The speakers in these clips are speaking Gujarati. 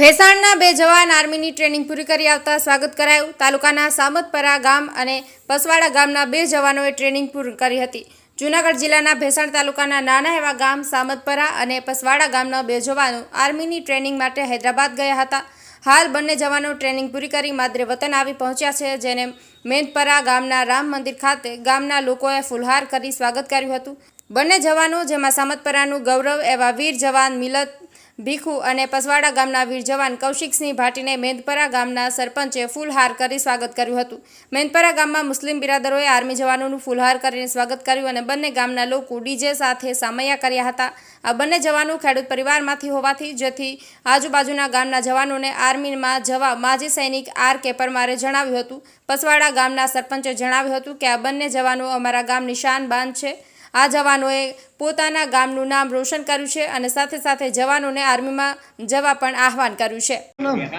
ભેસાણના બે જવાન આર્મીની ટ્રેનિંગ પૂરી કરી આવતા સ્વાગત કરાયું. તાલુકાના સામતપરા ગામ અને પસવાડા ગામના બે જવાનોએ ટ્રેનિંગ પૂરી કરી હતી. જૂનાગઢ જિલ્લાના ભેસાણ તાલુકાના નાના એવા ગામ સામતપરા અને પસવાડા ગામના બે જવાનો આર્મીની ટ્રેનિંગ માટે હૈદરાબાદ ગયા હતા. હાલ બંને જવાનો ટ્રેનિંગ પૂરી કરી માદરે વતન આવી પહોંચ્યા છે, જેને મેંદપરા ગામના રામ મંદિર ખાતે ગામના લોકોએ ફુલહાર કરી સ્વાગત કર્યું હતું. બંને જવાનો, જેમાં સામતપરાનું ગૌરવ એવા વીર જવાન મિલત ભીખુ અને પસવાડા ગામના વીર જવાન કૌશિકસિંહ ભાટીને મેંદપરા ગામના સરપંચે ફૂલહાર કરી સ્વાગત કર્યું હતું. મેંદપરા ગામમાં મુસ્લિમ બિરાદરોએ આર્મી જવાનોનું ફૂલહાર કરીને સ્વાગત કર્યું અને બંને ગામના લોકો ડીજે સાથે સામૈયા કર્યા હતા. આ બંને જવાનો ખેડૂત પરિવારમાંથી હોવાથી જેથી આજુબાજુના ગામના જવાનોને આર્મીમાં જવા માજી સૈનિક આર કે પરમારે જણાવ્યું હતું. પસવાડા ગામના સરપંચે જણાવ્યું હતું કે આ બંને જવાનો અમારા ગામની શાન બાન છે. આ જવાનોએ પોતાના ગામનું નામ રોશન કર્યું છે અને સાથે સાથે જવાનોને આર્મીમાં જવા પણ આહવાન કર્યું છે.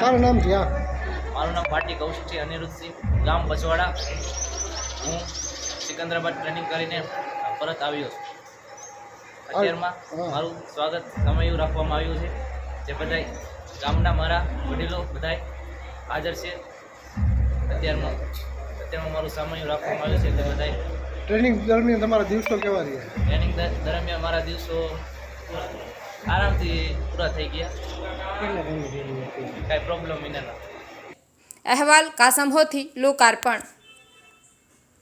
મારું નામ પાટી કૌશિક છે અનિરુદ્ધસિંહ ગામ બચવાડા હું સિકંદરાબાદ ટ્રેનિંગ કરીને પરત આવ્યો છું. અત્યારમાં મારું સ્વાગત સમયું રાખવામાં આવ્યું છે જે બધાય ગામના મારા વડીલો બધા હાજર છે અત્યારમાં. અત્યારમાં મારું સમયું રાખવામાં આવ્યું છે તે બધાય ટ્રેનિંગ દરમિયાન તમારા દિવસો કેવા રહ્યા? ટ્રેનિંગ દરમિયાન મારા દિવસો આરામથી પૂરા થઈ ગયા. કાંઈ પ્રોબ્લેમ વિના અહેવાલ કાસમ હોથી લોકાર્પણ.